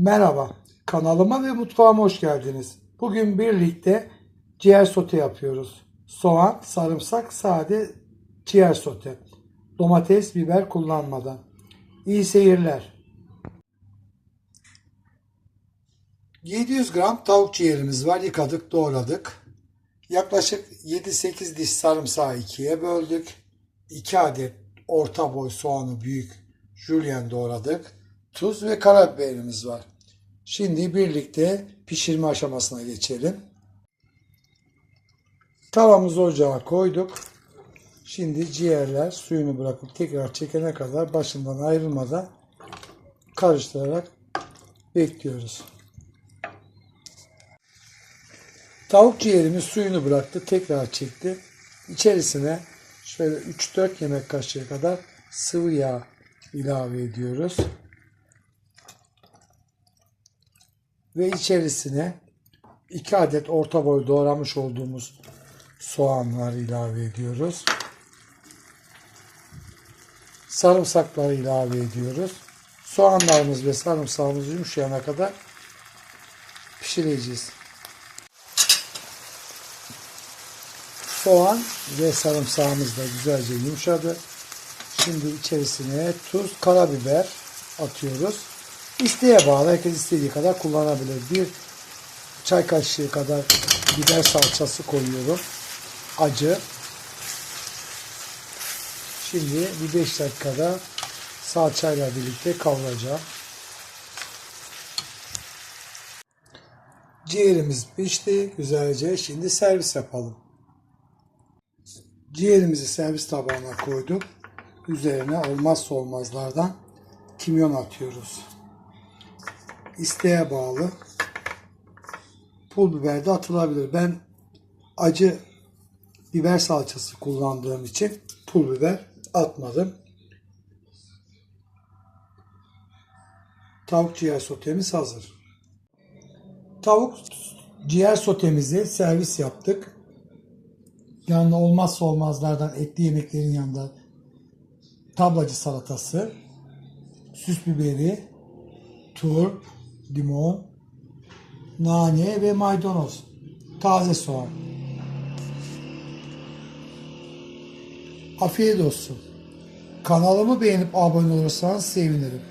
Merhaba, kanalıma ve mutfağıma hoş geldiniz. Bugün birlikte ciğer sote yapıyoruz. Soğan, sarımsak, sade ciğer sote. Domates, biber kullanmadan. İyi seyirler. 700 gram tavuk ciğerimiz var. Yıkadık, doğradık. Yaklaşık 7-8 diş sarımsağı ikiye böldük. 2 adet orta boy soğanı büyük jülyen doğradık. Tuz ve karabiberimiz var. Şimdi birlikte pişirme aşamasına geçelim. Tavamızı ocağa koyduk. Şimdi ciğerler suyunu bırakıp tekrar çekene kadar başından ayrılmadan karıştırarak bekliyoruz. Tavuk ciğerimiz suyunu bıraktı. Tekrar çekti. İçerisine şöyle 3-4 yemek kaşığı kadar sıvı yağ ilave ediyoruz. Ve içerisine 2 adet orta boy doğramış olduğumuz soğanlar ilave ediyoruz. Sarımsakları ilave ediyoruz. Soğanlarımız ve sarımsağımız yumuşayana kadar pişireceğiz. Soğan ve sarımsağımız da güzelce yumuşadı. Şimdi içerisine tuz, karabiber atıyoruz. İsteğe bağlı. Herkes istediği kadar kullanabilir. Bir çay kaşığı kadar biber salçası koyuyorum. Acı. Şimdi bir 5 dakikada salçayla birlikte kavuracağım. Ciğerimiz pişti güzelce. Şimdi servis yapalım. Ciğerimizi servis tabağına koyduk. Üzerine olmazsa olmazlardan kimyon atıyoruz. İsteğe bağlı. Pul biber de atılabilir. Ben acı biber salçası kullandığım için pul biber atmadım. Tavuk ciğer sotemiz hazır. Tavuk ciğer sotemizi servis yaptık. Yanında olmazsa olmazlardan etli yemeklerin yanında tablacı salatası, süs biberi, turp, limon, nane ve maydanoz, taze soğan. Afiyet olsun. Kanalımı beğenip abone olursanız sevinirim.